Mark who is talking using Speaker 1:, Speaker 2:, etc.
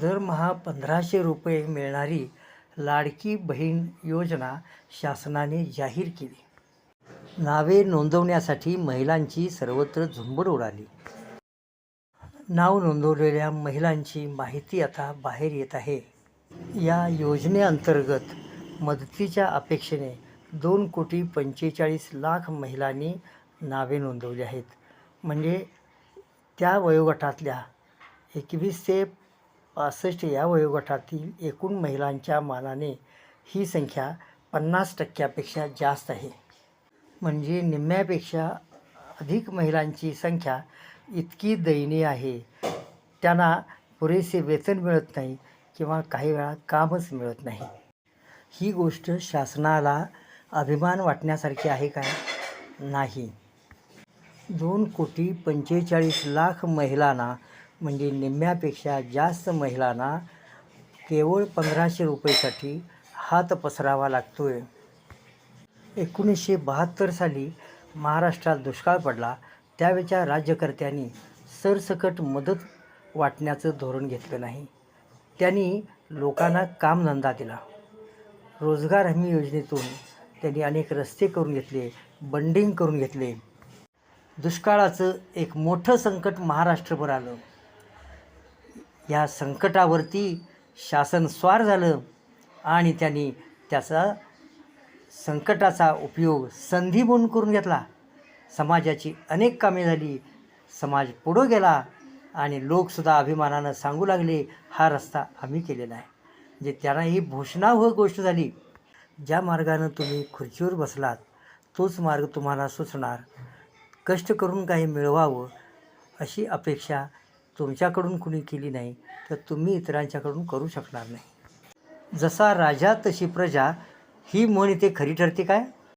Speaker 1: दरमहा पंधराशे रुपये मिळणारी लाडकी बहीण योजना शासनाने जाहीर केली. नावे नोंदवण्यासाठी महिलांची सर्वत्र झुंबड उडाली. नाव नोंदवलेल्या महिलांची माहिती आता बाहेर येत आहे. या योजनेअंतर्गत मदतीच्या अपेक्षेने दोन कोटी पंचेचाळीस लाख महिलांनी नावे नोंदवली आहेत. म्हणजे त्या वयोगटातल्या एकवीस ते पासष्ट या वयोगटातील एकूण महिलांच्या मानाने ही संख्या पन्नास टक्क्यापेक्षा जास्त आहे. म्हणजे निम्म्यापेक्षा अधिक महिलांची संख्या इतकी दयनीय आहे. त्यांना पुरेसे वेतन मिळत नाही किंवा काही वेळा कामच मिळत नाही. ही गोष्ट शासनाला अभिमान वाटण्यासारखी आहे का? नाही. दोन कोटी पंचेचाळीस लाख महिलांना म्हणजे निम्म्यापेक्षा जास्त महिलांना केवळ पंधराशे रुपयेसाठी हात पसरावा लागतो आहे एकोणीसशे बहात्तर साली महाराष्ट्रात दुष्काळ पडला त्यावेळच्या राज्यकर्त्यांनी सरसकट मदत वाटण्याचं धोरण घेतलं नाही. त्यांनी लोकांना कामधंदा दिला. रोजगार हमी योजनेतून त्यांनी अनेक रस्ते करून घेतले बंडिंग करून घेतले. दुष्काळाचं एक मोठं संकट महाराष्ट्रभर आलं. या संकटावरती शासन स्वार झालं आणि त्यांनी त्याचा संकटाचा उपयोग संधी म्हणून करून घेतला. समाजाची अनेक कामे झाली. समाज पुढं गेला आणि लोकसुद्धा अभिमानानं सांगू लागले हा रस्ता आम्ही केलेला आहे. म्हणजे त्यांना ही भूषणावह गोष्ट झाली. ज्या मार्गानं तुम्ही खुर्चीवर बसलात तोच मार्ग तुम्हाला सुचणार. कष्ट करून काही मिळवावं अशी अपेक्षा तुमच्याकडून कुणी केली नाही तर तुम्ही इतरांच्याकडून करू शकणार नाही. जसा राजा तशी प्रजा. ही म्हण इथे खरी ठरते काय?